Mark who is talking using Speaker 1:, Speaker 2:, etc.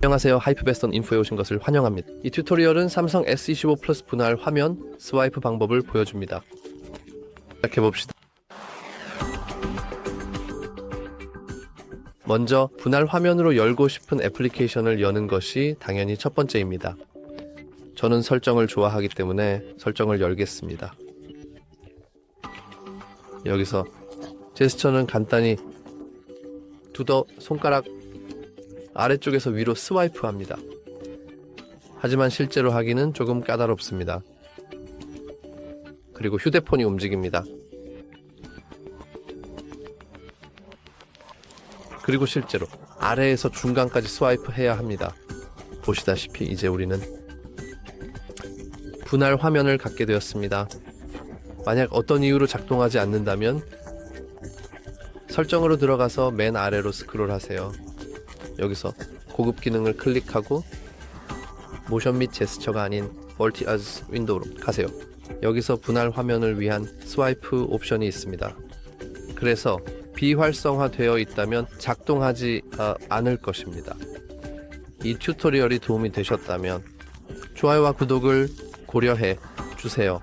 Speaker 1: 안녕하세요. 하이프베스턴 인포에 오신 것을 환영합니다. 이 튜토리얼은 삼성 S25 플러스 분할 화면 스와이프 방법을 보여줍니다. 시작해봅시다. 먼저 분할 화면으로 열고 싶은 애플리케이션을 여는 것이 당연히 첫 번째입니다. 저는 설정을 좋아하기 때문에 설정을 열겠습니다. 여기서 제스처는 간단히 두더 손가락 아래쪽에서 위로 스와이프 합니다. 하지만 실제로 하기는 조금 까다롭습니다. 그리고 휴대폰이 움직입니다. 그리고 실제로 아래에서 중간까지 스와이프 해야 합니다. 보시다시피 이제 우리는 분할 화면을 갖게 되었습니다. 만약 어떤 이유로 작동하지 않는다면 설정으로 들어가서 맨 아래로 스크롤 하세요. 여기서 고급 기능을 클릭하고 모션 및 제스처가 아닌 멀티 아즈 윈도우로 가세요. 여기서 분할 화면을 위한 스와이프 옵션이 있습니다. 그래서 비활성화되어 있다면 작동하지 아, 않을 것입니다. 이 튜토리얼이 도움이 되셨다면 좋아요와 구독을 고려해 주세요.